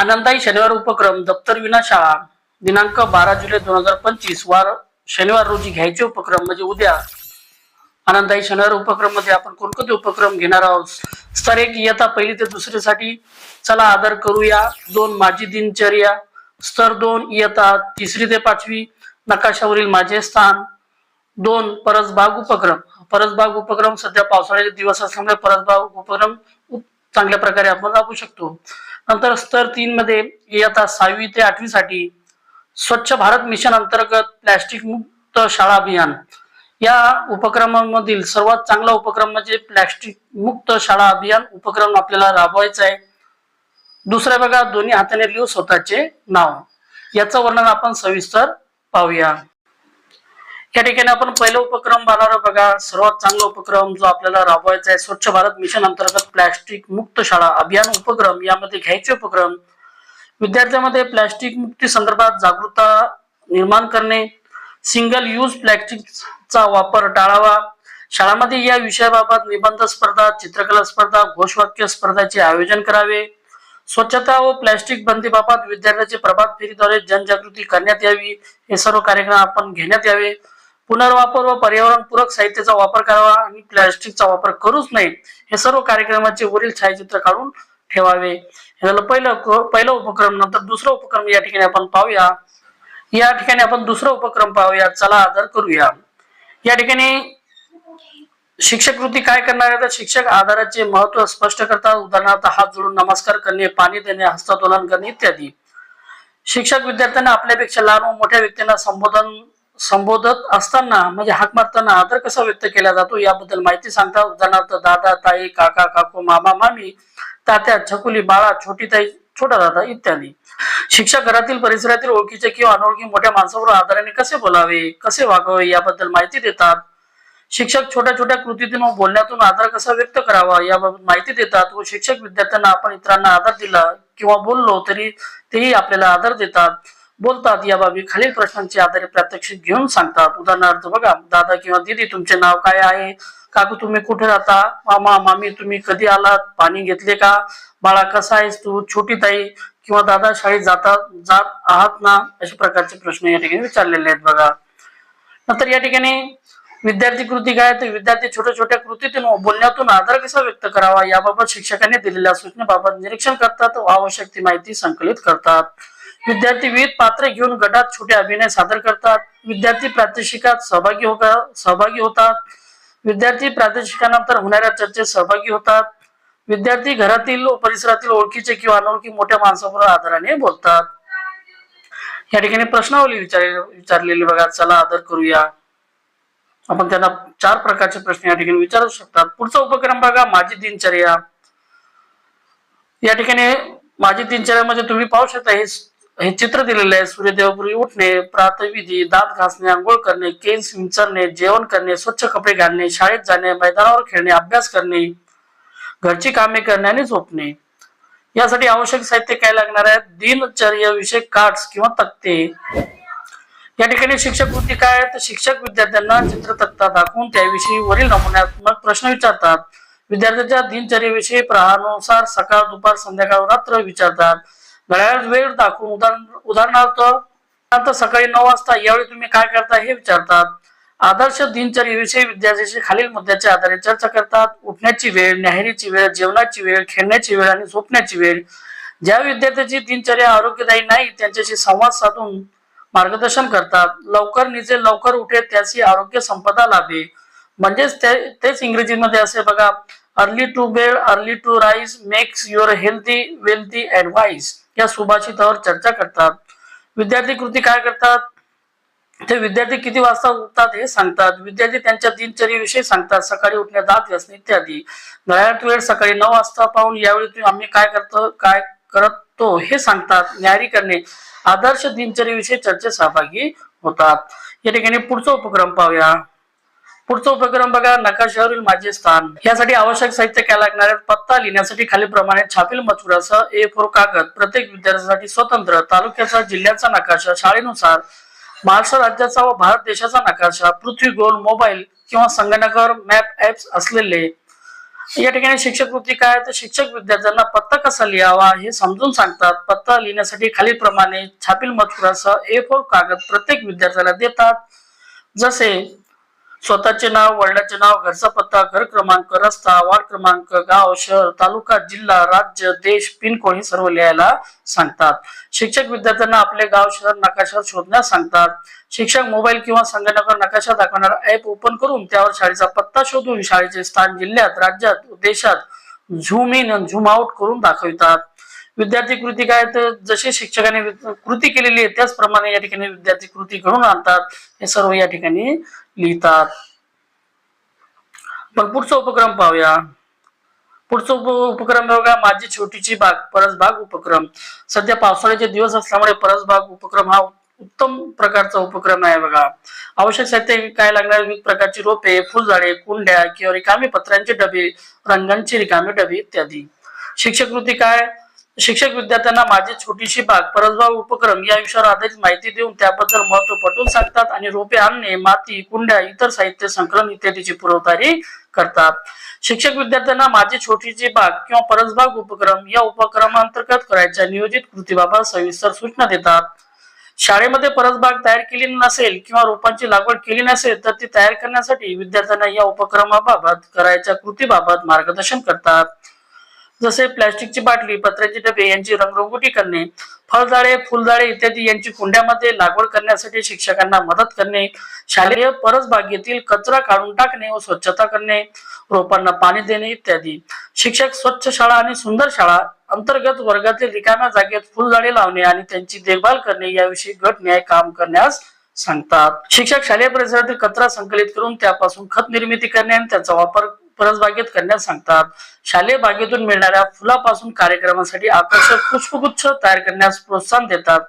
आनंदाई शनिवार उपक्रम दप्तर विना शाळा दिनांक बारा जुलै दोन हजार पंचवीस वार शनिवार रोजी घ्यायचे उपक्रम म्हणजे उद्या. आनंदाई शनिवार उपक्रममध्ये आपण कोणकोणते उपक्रम घेणार आहोत? स्तर एक इयत्ता पहिली ते दुसरीसाठी चला आदर करूया. दोन माझी दिनचर्या. स्तर दोन इयत्ता तिसरी ते पाचवी नकाशावरील माझे स्थान. दोन परसबाग उपक्रम. परसबाग उपक्रम सध्या पावसाळ्याचे दिवस असल्यामुळे परसबाग उपक्रम उप चांगल्या प्रकारे आपण राबवू शकतो. नंतर स्तर तीन मध्ये इयत्ता सहावी ते आठवी साठी स्वच्छ भारत मिशन अंतर्गत प्लॅस्टिक मुक्त शाळा अभियान. या उपक्रमामधील सर्वात चांगला उपक्रम म्हणजे प्लॅस्टिक मुक्त शाळा अभियान उपक्रम आपल्याला राबवायचा आहे. दुसऱ्या बघा दोन्ही हाताने लिहू स्वतःचे नाव. याचं वर्णन आपण सविस्तर पाहूया. या ठिकाणी आपण पहिला उपक्रम पाहणार बघा सर्वात चांगला उपक्रम जो आपल्याला राबवायचा आहे स्वच्छ भारत मिशन अंतर्गत प्लॅस्टिक मुक्त शाळा अभियान उपक्रम यामध्ये घ्यायचे उपक्रम. विद्यार्थ्यांमध्ये प्लॅस्टिक मुक्ती संदर्भात जागरूकता निर्माण करणे सिंगल यूज प्लॅस्टिकचा वापर टाळावा. शाळांमध्ये या विषयाबाबत निबंध स्पर्धा चित्रकला स्पर्धा घोषवाक्य स्पर्धाचे आयोजन करावे. स्वच्छता व प्लॅस्टिक बंदीबाबत विद्यार्थ्यांचे प्रभात फेरीद्वारे जनजागृती करण्यात यावी. हे सर्व कार्यक्रम आपण घेण्यात यावे. पुनर्वापर व पर्यावरणपूरक साहित्याचा वापर करावा आणि प्लॅस्टिकचा वापर करूच नये. हे सर्व कार्यक्रमाचे वरील छायाचित्र काढून ठेवावे. हे झालं पहिलं पहिला उपक्रम नंतर दुसरा उपक्रम या ठिकाणी आपण पाहूया. या ठिकाणी आपण दुसरा उपक्रम पाहूया. चला आदर करूया. या ठिकाणी शिक्षक कृती काय करणार आहे तर शिक्षक आधाराचे महत्त्व स्पष्ट करतात. उदाहरणार्थ हात जोडून नमस्कार करणे पाणी देणे हस्तांदोलन करणे इत्यादी. शिक्षक विद्यार्थ्यांना आपल्यापेक्षा लहान व मोठ्या व्यक्तींना संबोधन संबोधत असताना म्हणजे हाक मारताना आदर कसा व्यक्त केला जातो याबद्दल माहिती सांगता उदाहरणार्थ दादा ताई काका काकू मामा मामी तात्या छकुली बाळा छोटी ताई छोटा दादा इत्यादी. शिक्षक घरातील परिसरातील ओळखीचे किंवा अनोळखी मोठ्या माणसावर आदराने कसे बोलावे कसे वागावे याबद्दल माहिती देतात. शिक्षक छोट्या छोट्या कृतीतून व बोलण्यातून आदर कसा व्यक्त करावा याबाबत माहिती देतात व शिक्षक विद्यार्थ्यांना आपण इतरांना आदर दिला किंवा बोललो तरी तेही आपल्याला आदर देतात. बोलतात याबाबी खालील प्रश्नांचे आधारे प्रात्यक्षिक घेऊन सांगतात. उदाहरणार्थ बघा दादा किंवा दीदी तुमचे नाव काय आहे? काकू तुम्ही कुठे राहता? मामा मामी तुम्ही कधी आलात? पाणी घेतले का? बाळा कसा आहेस तू? छोटी ताई किंवा दादा शाळेत जातात जात आहात ना? अशा प्रकारचे प्रश्न या ठिकाणी विचारलेले आहेत बघा. नंतर या ठिकाणी विद्यार्थी कृती काय? तर विद्यार्थी छोट्या छोट्या कृतीतून बोलण्यातून आदर कसा व्यक्त करावा? याबाबत शिक्षकांनी दिलेल्या सूचनेबाबत निरीक्षण करतात व आवश्यक ती माहिती संकलित करतात. विद्यार्थी विविध पात्र घेऊन गटात छोटे अभिनय सादर करतात. विद्यार्थी प्रात्यक्षिकात सहभागी होतात सहभागी होतात. विद्यार्थी प्रात्यक्षिकानंतर होणाऱ्या चर्चेत सहभागी होतात. विद्यार्थी घरातील परिसरातील ओळखीचे किंवा अनोळखी मोठ्या माणसाबरोबर आदराने बोलतात. या ठिकाणी प्रश्नावली विचार विचारलेली बघा. चला आदर करूया. आपण त्यांना चार प्रकारचे प्रश्न या ठिकाणी विचारू शकतात. पुढचा उपक्रम बघा माझी दिनचर्या. या ठिकाणी माझी दिनचर्या म्हणजे तुम्ही पाहू शकता हे हे चित्र दिलेले आहे. सूर्यदेवापूर्वी उठणे प्रातविधी दात घासणे आंघोळ करणे केस विंचरणे जेवण करणे स्वच्छ कपडे घालणे शाळेत जाणे मैदानावर खेळणे अभ्यास करणे घरची कामे करणे आणि झोपणे. यासाठी आवश्यक साहित्य काय लागणार आहे? दिनचर्या विषयक कार्ड्स किंवा तक्ते. या ठिकाणी शिक्षक वृत्ती काय आहे तर शिक्षक विद्यार्थ्यांना चित्र तक्ता दाखवून त्याविषयी वरील नमुन्यात्मक प्रश्न विचारतात. विद्यार्थ्यांच्या दिनचर्येविषयी प्रहानुसार सकाळ दुपार संध्याकाळ रात्र विचारतात. घड्याळ वेळ दाखवून उदाहरण उदाहरणार्थ उदाहरणार्थ सकाळी नऊ वाजता यावेळी तुम्ही काय करता हे विचारतात. आदर्श दिनचर्येविषयी विद्यार्थ्यांशी खालील मुद्द्याच्या आधारे चर्चा करतात. उठण्याची वेळ न्याहरीची वेळ जेवणाची वेळ खेळण्याची वेळ आणि झोपण्याची वेळ. ज्या विद्यार्थ्याची दिनचर्या आरोग्यदायी नाही त्यांच्याशी संवाद साधून मार्गदर्शन करतात. लवकर निजे लवकर उठे त्याची आरोग्य संपदा लाभे. म्हणजेच तेच इंग्रजीमध्ये असे बघा early to bed early to rise makes your healthy wealthy advice या सुभाषितावर चर्चा करतात. विद्यार्थी कृती काय करतात? ते विद्यार्थी किती वाजता उठतात हे सांगतात. विद्यार्थी त्यांच्या दिनचर्येविषयी सांगतात. सकाळी उठणे दात घासणे इत्यादी. घड्याळात वेळ सकाळी नऊ वाजता पाहून यावेळी तुम्ही आम्ही काय करतो काय करतो हे सांगतात. न्यारी करणे आदर्श दिनचर्येविषयी चर्चेत सहभागी होतात. या ठिकाणी पुढचा उपक्रम पाहूया. पुढचा उपक्रम बघा नकाशावरील माझे स्थान. यासाठी आवश्यक साहित्य काय लागणार आहे पत्ता लिहिण्यासाठी खालीलप्रमाणे छापील मजुरासह ए फोर कागद. प्रत्येक विद्यार्थ्यासाठी स्वतंत्र. तालुक्याचा जिल्ह्याचा नकाशा शाळेनुसार महाराष्ट्र राज्याचा व भारत देशाचा नकाशा पृथ्वी गोल मोबाईल किंवा संगणकावर मॅप ऍप्स असलेले. या ठिकाणी शिक्षक वृत्ती काय तर शिक्षक विद्यार्थ्यांना पत्ता कसा लिहावा हे समजून सांगतात. पत्ता लिहिण्यासाठी खालीलप्रमाणे छापील मजकुरासह ए फोर कागद प्रत्येक विद्यार्थ्याला देतात. जसे स्वतःचे नाव वडिलांचे नाव घरचा पत्ता घर क्रमांक रस्ता वार्ड क्रमांक गाव शहर तालुका जिल्हा राज्य देश पिनकोड हे सर्व लिहायला सांगतात. शिक्षक विद्यार्थ्यांना आपले गाव शहर नकाशा शोधण्यास सांगतात. शिक्षक मोबाईल किंवा संगणकावर नकाशा दाखवणारा ऍप ओपन करून त्यावर शाळेचा पत्ता शोधून शाळेचे स्थान जिल्ह्यात राज्यात देशात झूम इन झूम आउट करून दाखवितात. विद्यार्थी कृती काय तर जसे शिक्षकाने कृती केलेली आहे त्याचप्रमाणे या ठिकाणी विद्यार्थी कृती घडून आणतात. हे सर्व या ठिकाणी लिहितात. मग पुढचा उपक्रम पाहूया. पुढचा उप उपक्रम बघा माझी छोटीची बाग परसबाग उपक्रम. सध्या पावसाळ्याचे दिवस असल्यामुळे परसबाग उपक्रम हा उत्तम प्रकारचा उपक्रम आहे बघा. आवश्यक साहित्य काय लागणार? विविध प्रकारची रोपे फुलझाडे कुंड्या किंवा रिकामी पत्र्यांचे डबे रंगांची रिकामी डबे इत्यादी. शिक्षक कृती काय? शिक्षक विद्यार्थ्यांना माझी छोटीशी बाग परसबाग उपक्रम या विषयावर आधारित माहिती देऊन त्याबद्दल महत्त्व पटवून सांगतात आणि रोपे आणणे माती कुंड्या इतर साहित्य संकलन इत्यादीची पुरवतारी करतात. शिक्षक विद्यार्थ्यांना माझी छोटीची बाग किंवा परसबाग उपक्रम या उपक्रमांतर्गत करायच्या नियोजित कृतीबाबत सविस्तर सूचना देतात. शाळेमध्ये परसबाग तयार केली नसेल किंवा रोपांची लागवड केली नसेल तर ती तयार करण्यासाठी विद्यार्थ्यांना या उपक्रमाबाबत करायच्या कृतीबाबत मार्गदर्शन करतात. जसे प्लास्टिकची बाटली पत्र्याचे डबे यांची रंगरंगोटी करणे फळझाडे फुलझाडे इत्यादी यांची कुंड्यामध्ये लागवड करण्यासाठी शिक्षकांना मदत करणे शालेय परसबागेतील कचरा काढून टाकणे व स्वच्छता करणे रोपांना पाणी देणे इत्यादी. शिक्षक स्वच्छ शाळा आणि सुंदर शाळा अंतर्गत वर्गातील रिकाम्या जागेत फुलझाडे लावणे आणि त्यांची देखभाल करणे याविषयी गट न्याय काम करण्यास सांगतात. शिक्षक शालेय परिसरातील कचरा संकलित करून त्यापासून खत निर्मिती करणे आणि त्याचा वापर परसबागेत करण्यास सांगतात शालेय बागेतून मिळणाऱ्या फुलापासून कार्यक्रमासाठी आकर्षक पुष्पगुच्छ तयार करण्यास प्रोत्साहन देतात.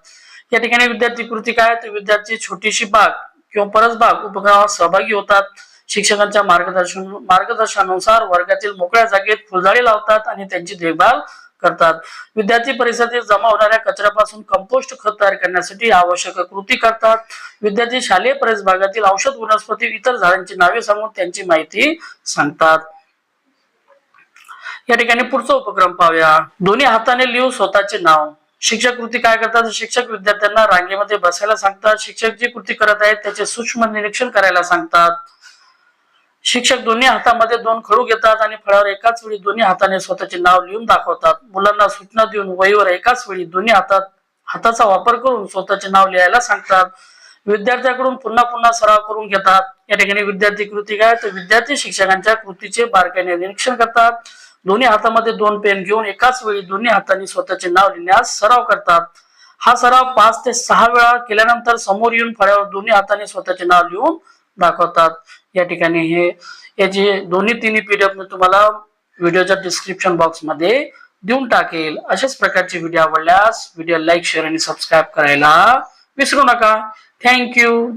या ठिकाणी विद्यार्थी कृती काय? तर विद्यार्थी छोटीशी बाग किंवा परसबाग उपक्रमात सहभागी होतात. शिक्षकांच्या मार्गदर्शन मार्गदर्शनानुसार वर्गातील मोकळ्या जागेत फुलझाडे लावतात आणि त्यांची देखभाल करतात. विद्यार्थी परिसरातील जमा होणाऱ्या कचऱ्यापासून कंपोस्ट खत तयार करण्यासाठी आवश्यक कृती करतात. विद्यार्थी शालेय परिस भागातील औषध वनस्पती इतर झाडांची नावे सांगून त्यांची माहिती सांगतात. या ठिकाणी पुढचा उपक्रम पाहूया. दोन्ही हाताने लिहू स्वतःचे नाव. शिक्षक कृती काय करतात? शिक्षक विद्यार्थ्यांना रांगेमध्ये बसायला सांगतात. शिक्षक जी कृती करत आहेत त्याचे सूक्ष्म निरीक्षण करायला सांगतात. शिक्षक दोन्ही हातामध्ये दोन खडू घेतात आणि फळावर एकाच वेळी दोन्ही हाताने स्वतःचे नाव लिहून दाखवतात. मुलांना सूचना देऊन वहीवर एकाच वेळी दोन्ही हातात हाताचा वापर करून स्वतःचे नाव लिहायला सांगतात. विद्यार्थ्याकडून पुन्हा पुन्हा सराव करून घेतात. या ठिकाणी विद्यार्थी कृती काय? तर विद्यार्थी शिक्षकांच्या कृतीचे बारकाईने निरीक्षण करतात. दोन्ही हातामध्ये दोन पेन घेऊन एकाच वेळी दोन्ही हातांनी स्वतःचे नाव लिहिण्यास सराव करतात. हा सराव पाच ते सहा वेळा केल्यानंतर समोर येऊन फळ्यावर दोन्ही हाताने स्वतःचे नाव लिहून दाखवतात. या ठिकाणी हे याचे दोन्ही तिन्ही पीडीएफ मी तुम्हाला व्हिडिओच्या डिस्क्रिप्शन बॉक्समध्ये देऊन टाकेल. अशाच प्रकारचे व्हिडिओ आवडल्यास व्हिडिओ लाईक शेअर आणि सबस्क्राईब करायला विसरू नका. थँक्यू